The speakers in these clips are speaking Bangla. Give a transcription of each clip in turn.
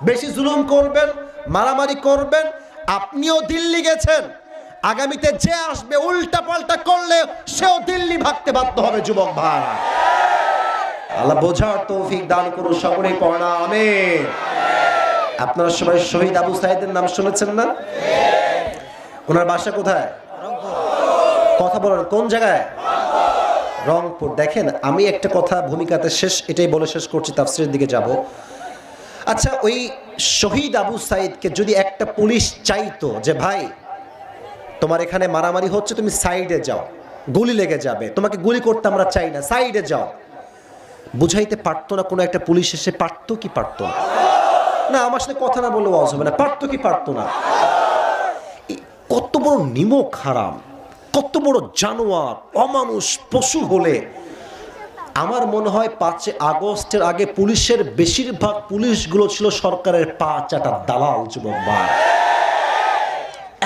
বেশি জুলুম করবেন, মারামারি করবেন, আপনিও দিল্লি গেছেন, আগামীতে যে আসবে উল্টা পাল্টা করলে সেও দিল্লি ভাগতে বাধ্য হবে, যুবক ভাড়া আল্লাহ বোঝার তৌফিক দান করুন, সকলেই পড়া আমিন। আপনারা সবাই শহীদ আবু সাইদের নাম শুনেছেন না? ওনার বাসা কোথায়? কথা বলেন, কোন জায়গায়? রংপুর। দেখেন, আমি একটা কথা ভূমিকাতে শেষ, এটাই বলে শেষ করছি, তাফসিরের দিকে যাব। আচ্ছা ওই শহীদ আবু সাইদকে যদি একটা পুলিশ চাইতো যে, ভাই, তোমার এখানে মারামারি হচ্ছে, তুমি সাইডে যাও, গুলি লেগে যাবে, তোমাকে গুলি করতে আমরা চাই না, সাইডে যাও। বুঝাইতে পারতো না কোনো একটা পুলিশ এসে, পারতো কি পারতো না? না, আমার সাথে কথা না বললে ওয়াজ হবে না, পারতো কি পারতো না? কত বড় নিমক হারাম, কত বড় জানোয়ার, অমানুষ, পশু হলে আমার মনে হয় পাঁচে আগস্টের আগে পুলিশের বেশিরভাগ পুলিশগুলো ছিল সরকারের পা চাটা দালাল যুবক ভাই।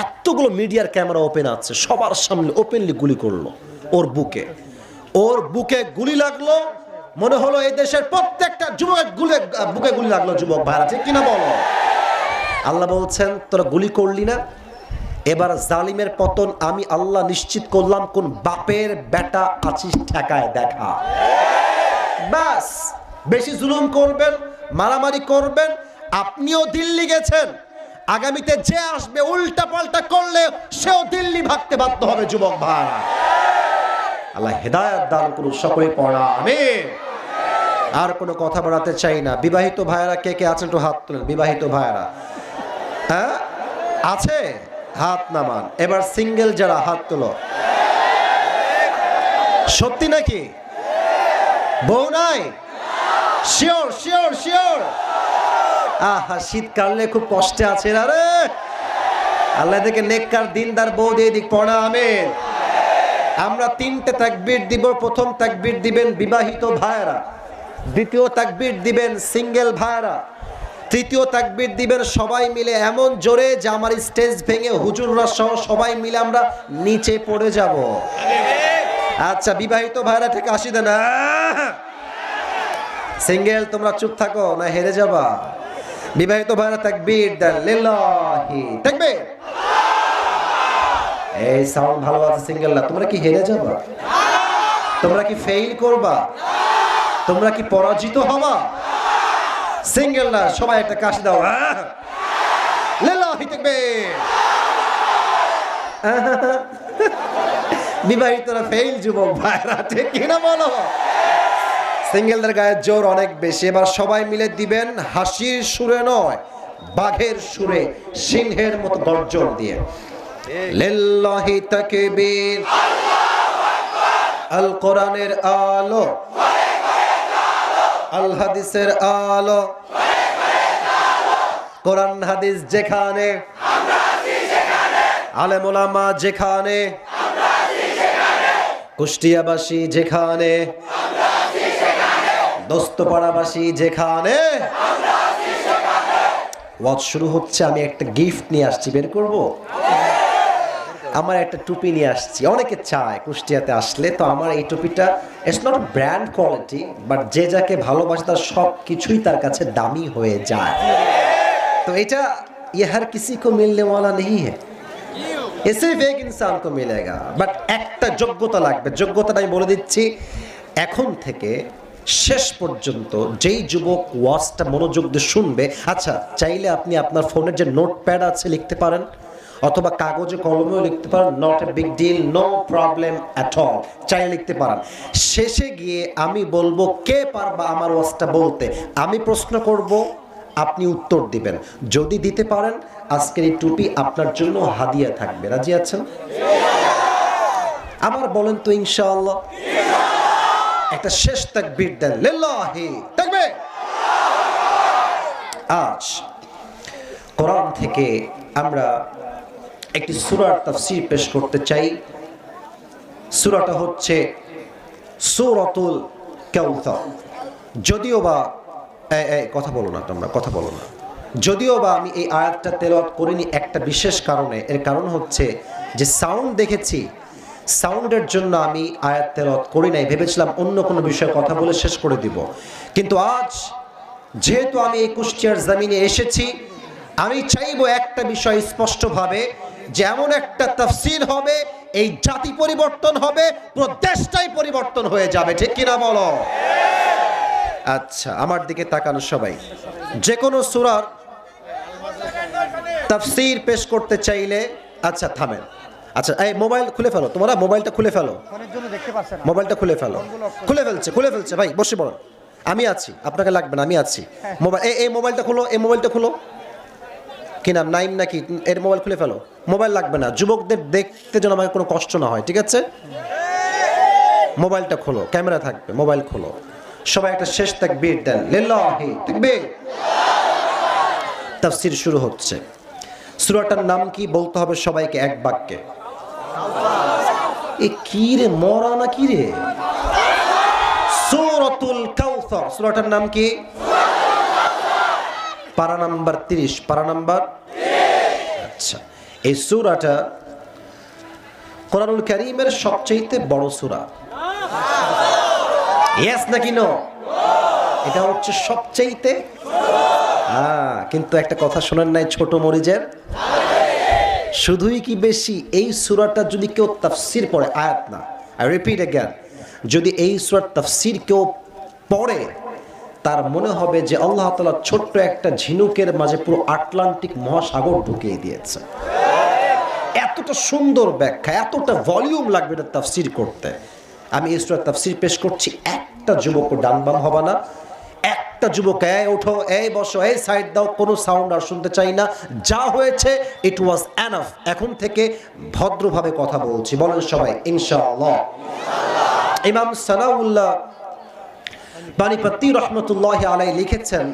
এতগুলো মিডিয়ার ক্যামেরা ওপেন আছে, সবার সামনে ওপেনলি গুলি করল ওর বুকে। ওর বুকে গুলি লাগল, মনে হলো এই দেশের প্রত্যেকটা যুবক গুলি, বুকে গুলি লাগল যুবক ভাইরা, ঠিক কিনা বলো? আল্লাহ বলছেন, তোরা গুলি করলি না এবার জালিমের পতন আমি আল্লাহ নিশ্চিত করলাম, কোন বাপের বেটা আছিস ঠেকায় দেখা। বাস বেশি জুলুম করবেন, মারামারি করবেন, আপনিও দিল্লি গেছেন। আগামীতে যে আসবে উল্টা পাল্টা করলে সেও দিল্লি ভাগতে বাধ্য হবে, যুবক ভাই আল্লাহ হেদায়ত দান করুন সকলে পড়া আমি আর কোনো কথা বাড়াতে চাই না। বিবাহিত ভাইয়েরা কে কে আছেন, একটু হাত তুলেন, বিবাহিত ভাইয়েরা হ্যাঁ? আছে? হাত নামান। এবার সিঙ্গেল যারা হাত তুলো। সত্যি নাকি? বউ নাই? Sure sure sure. আহা শীত কাটলে খুব কষ্টে আছে আরে আল্লাহ থেকে নেককার দিনদার বউ দিয়ে দিক, পড়া, আমেন। আমরা তিনটে তাকবীর দিব, প্রথম তাকবীর দিবেন বিবাহিত ভাইয়েরা। দ্বিতীয় তাকবীর দিবেন সিঙ্গেল ভাইয়েরা। তৃতীয় তাকবীর দিবেন সবাই মিলে এমন জোরে যে আমার স্টেজ ভেঙে হুজুররা সহ সবাই মিলে আমরা নিচে পড়ে যাব। আচ্ছা বিবাহিত ভাইরা থেকে আসি দেন সিঙ্গেল, তোমরা চুপ থাকো, না হেরে যাবা। বিবাহিত ভাইরা তাকবীর দেন, লিল্লাহি। তাকবীর! এই সাউন্ড ভালো আছে সিঙ্গেল না তোমরা কি হেরে যাবা? তোমরা কি ফেইল করবা? তোমরা কি পরাজিত হবা? সিঙ্গেল না, সবাই একটা কাশি দাও। বিবাহিতরা যুবক ভাইরা, ঠিক কিনা বলো? সিঙ্গেলদের গায়ে জোর অনেক বেশি। এবার সবাই মিলে দিবেন হাসির সুরে নয়, বাঘের সুরে, সিংহের মতো গর্জন দিয়ে। লিল্লাহি তাকবীর। আল কোরআনের আলো। আল হাদিসের আলো। কোরআন হাদিস যেখানে, আলেমোলামা যেখানে, কুষ্টিয়াবাসী যেখানে, দোস্তপাড়াবাসী যেখানে। ওয়াজ শুরু হচ্ছে, আমি একটা গিফট নিয়ে আসছি, বের করব? আমার একটা টুপি নিয়ে আসছি অনেকে চায় কুষ্টিয়াতে আসলে তো আমার এই টুপিটা it's not brand quality but যে যাকে ভালোবাসে তার সব কিছুই তার কাছে দামি হয়ে যায় তো এটা ये हर किसी को मिलने वाला नहीं है ये सिर्फ एक इंसान को मिलेगा বাট একটা যোগ্যতা লাগবে যোগ্যতাটা আমি বলে দিচ্ছি এখন থেকে শেষ পর্যন্ত যেই যুবক ওয়াজটা মনোযোগ দিয়ে শুনবে আচ্ছা চাইলে আপনি আপনার ফোনের যে নোট প্যাড আছে লিখতে পারেন অথবা কাগজে কলমেও লিখতে পারেন not a big deal no problem at all চাইলে লিখতে পারেন। শেষে গিয়ে আমি বলব, কে পারবা আমার ওয়াজটা বলতে? আমি প্রশ্ন করব, আপনি উত্তর দিবেন। যদি দিতে পারেন, আজকের এই টুপি আপনার জন্য হাদিয়া থাকবে। রাজি আছেন? আবার বলেন তো, ইনশাআল্লাহ। একটা শেষ তাকবীর দেন। লিল্লাহি। তাকবীর! আজ কোরআন থেকে আমরা একটি সূরার তাফসীর পেশ করতে চাই। সূরাটা হচ্ছে সূরাতুল কাউসার। যদিও বা কথা বলো না তোমরা, কথা বলো না। যদিও বা আমি এই আয়াতটা তেলাওয়াত করিনি একটা বিশেষ কারণে, এর কারণ হচ্ছে যে সাউন্ড দেখেছি, সাউন্ডের জন্য আমি আয়াত তেলাওয়াত করি নাই, ভেবেছিলাম অন্য কোনো বিষয়ে কথা বলে শেষ করে দিব। কিন্তু আজ, যেহেতু আমি এই কুষ্টিয়ার জামিনে এসেছি, আমি চাইব একটা বিষয় স্পষ্টভাবে যে এমন একটা তফসিল হবে এই জাতি পরিবর্তন হবে পুরো দেশটাই পরিবর্তন হয়ে যাবে। ঠিক কিনা বলো? আচ্ছা আমার দিকে তাকানো সবাই। যে কোনো সুরার তাফসির পেশ করতে চাইলে আচ্ছা থামেন। আচ্ছা এই মোবাইল খুলে ফেলো। তোমরা মোবাইলটা খুলে ফেলো। মোবাইলটা খুলে ফেলো। খুলে ফেলছে খুলে ফেলছে। ভাই বসে পড়ুন আমি আছি আপনাকে লাগবে না আমি আছি। মোবাইল এই এই মোবাইলটা খুলো এই মোবাইলটা খুলো। কি নাম নাইম নাকি? এর মোবাইল খুলে ফেলো। মোবাইল লাগবে না। যুবকদের দেখতে যেন আমাকে কোনো কষ্ট না হয়, ঠিক আছে? মোবাইলটা খোলো, ক্যামেরা থাকবে, মোবাইল খোলো। সবাই একটা শেষ তাকবীর দেন। তাফসীর শুরু হচ্ছে। সূরাটার নাম কি? বলতে হবে সবাইকে এক বাক্যে। এ কি রে, মরা না কি রে? সূরাতুল কাউসার সূরাটার নাম কি? পারা নাম্বার 30 পারা নাম্বার এই সূরাটা কোরআনুল কারীমের সবচেয়ে বড় সুরা। ইয়েস নাকি নো এটা হচ্ছে সবচেয়ে হ্যাঁ কিন্তু একটা কথা শোনেন নাই ছোট মরিজের শুধুই কি বেশি? এই সুরাটা যদি কেউ তাফসির পড়ে, আয়াত না। আই রিপিট অ্যাগেন যদি এই সুরার তাফসির কেউ পড়ে, তার মনে হবে যে আল্লাহ তালা ছোট্ট একটা ঝিনুকের মাঝে পুরো আটলান্টিক মহাসাগর ঢুকিয়ে দিয়েছে। এতটা সুন্দর ব্যাখ্যা, এতটা ভলিউম লাগবে এটা তাফসির করতে। আমি এই সুরার তাফসির পেশ করছি, একটা যুবক ডান বাম হবে না। একটা যুবক এ ওঠো এ বসো, এই সাইড দাও, কোনো সাউন্ড আর শুনতে চাই না। যা হয়েছে ইট ওয়াজ অ্যানাফ এখন থেকে ভদ্রভাবে কথা বলছি, বলেন সবাই, ইনশাআল্লাহ। ইমাম সানাউল্লাহ বানিপত্তি রহমতুল্লাহ আলাই লিখেছেন,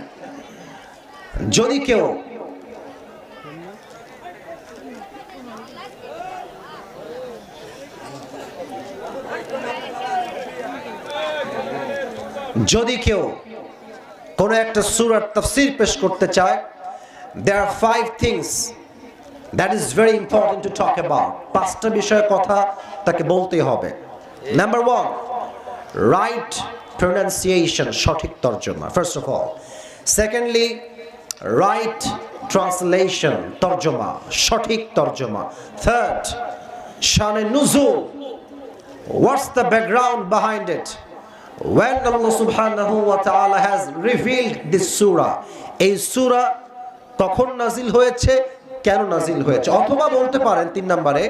যদি কেউ যদি কেউ কোনো একটা সুরার তফসির পেশ করতে চায় there are five things that is very important to talk about পাঁচটা বিষয়ে কথা তাকে বলতেই হবে। নাম্বার ওয়ান রাইট প্রনাউন্সিয়েশন সঠিক তর্জমা first of all secondly right translation তর্জমা, সঠিক তর্জমা। থার্ড শানে নুজুল What's the background behind it? When Allah subhanahu wa ta'ala has revealed this surah, এই surah কখন নাজিল হয়েছে কেন নাজিল হয়েছে? অথবা বলতে পারেন তিন নম্বরে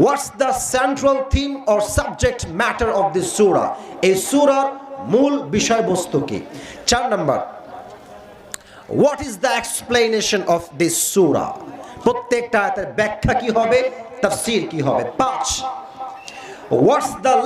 what's the central theme or subject matter of this surah? এই সুরার মূল বিষয়বস্তু কি? চার নম্বর what is the explanation of this surah? প্রত্যেকটা আয়াতের ব্যাখ্যা কি হবে? তাফসীর কি হবে? পাঁচ What's the